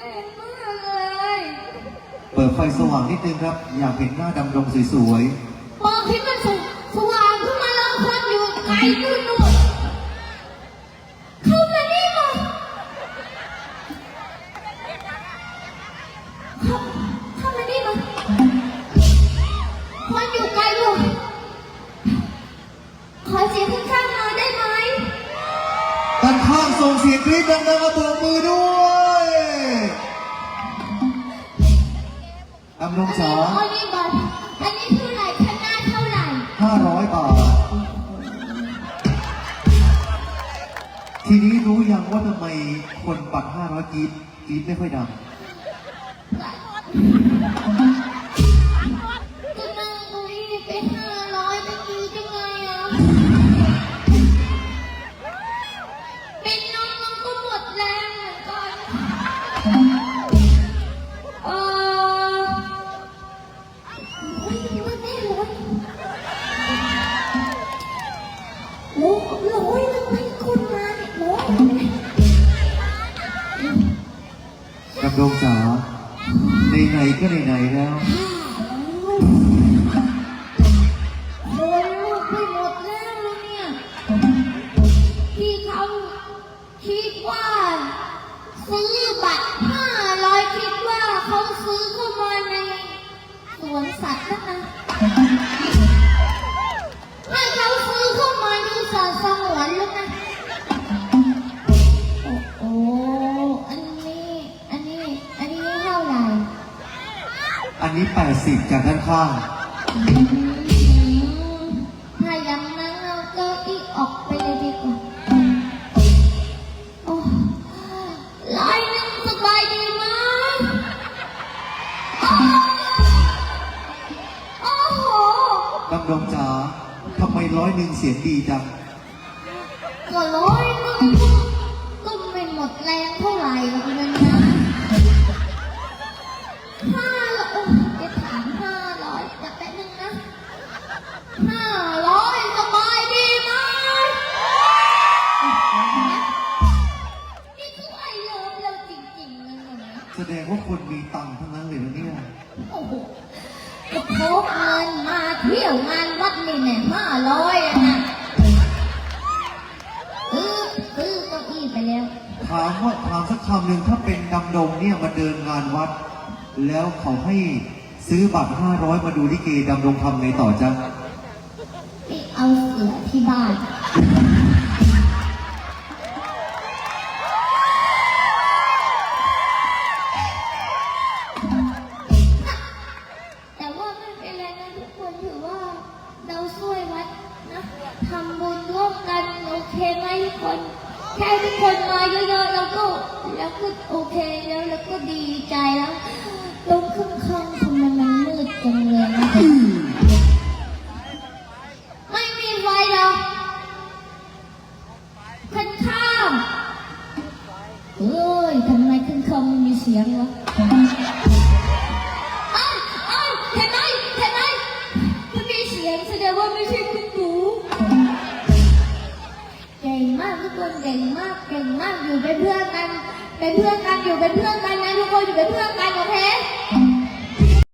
เอ็นมากเลยเปิดไฟสว่างนิดนึงครับ อยากเห็นหน้าดำดงสวยพอคิดมันสสว่างขึ้นมาแล้วคนอยู่ไกลนู่นนู่นเข้ามานี่มาเข้าเข้ามานี่มาคนอยู่ไกลอยู่ขอเสียงข้างๆมาได้ไหมๆด้านข้างส่งเสียงกรี๊ดดังๆมาโบกมือ ดำดงจ๋าอันนี้บอลอันนี้เท่าไหร่ข้างหน้าเท่าไหร่ ห้าร้อยบาท ทีนี้รู้ยังว่าทำไมคนปัดห้าร้อยกรี๊ดกรี๊ดไม่ค่อยดัง ก็นั่งตรงนี้ไปห้าร้อยจะกินได้ไงอะ เป็นน้องน้องก็หมดแรงเหมือนกัน โอ้ยว่าแน่เลยโอ้ร้อยหนึงให้คนมาเนี่ยร้อยหนึ่งดงจ๋าไหนๆก็ไหนๆแล้วโอยลูกไหมดแล้วเนี่ยที่เขาคิดว่าซื้อบัตรห้าร้อยคิดว่าเขาซื้อเข้ามาใน สัตว์นะนะให้เขาซื้อเข้ามาในสัตว์สงวนแล้วนะ โอ้โหอันนี้ อันนี้ อันนี้เท่าไหร่ อันนี้แปดสิบจากด้านข้าง ดำดงจ๋าทำไมร้อยหนึ่งเสียงดีจังก็ร้อยหนึ่งก็ไม่หมดแรงเท่าไหร่หรอกเงินนะห้าร้อยจะถามห้าร้อยจะแป๊บนึงนะห้าร้อยสบายดีไหมนี่คือไอเลิฟเราจริงๆเลยนะแสดงว่าคนมีตังค์ทั้งนั้นเลยนะเนี่ยโอ้โห พกเงินมาเที่ยวงานวัดนี่เนี่ยห้าร้อยอะนะซื้อซื้อเก้าอี้ไปแล้ว ถามว่าถามสักคำหนึ่งถ้าเป็นดำดงเนี่ยมาเดินงานวัด แล้วเขาให้ซื้อบัตรห้าร้อยมาดูลิเกดำดงทำไงต่อจ๊ะ ไปเอาเสือที่บ้าน ทำบุญร่วมกันโอเคไหมทุกคนแค่ทุกคนมาเยอะๆแล้วก็แล้วก็โอเคแล้วแล้วก็ดีใจแล้วตรงข้างทำไมมันมืดจังเลยนะไม่มีไฟหรอกขันข้ามเอ้ยทำไมขันข้ามมีเสียงวะ คนเก่งมากเก่งมากอยู่เป็นเพื่อนกัน เป็นเพื่อนกันอยู่เป็นเพื่อนกันนะทุกคนอยู่เป็นเพื่อนกันโอเค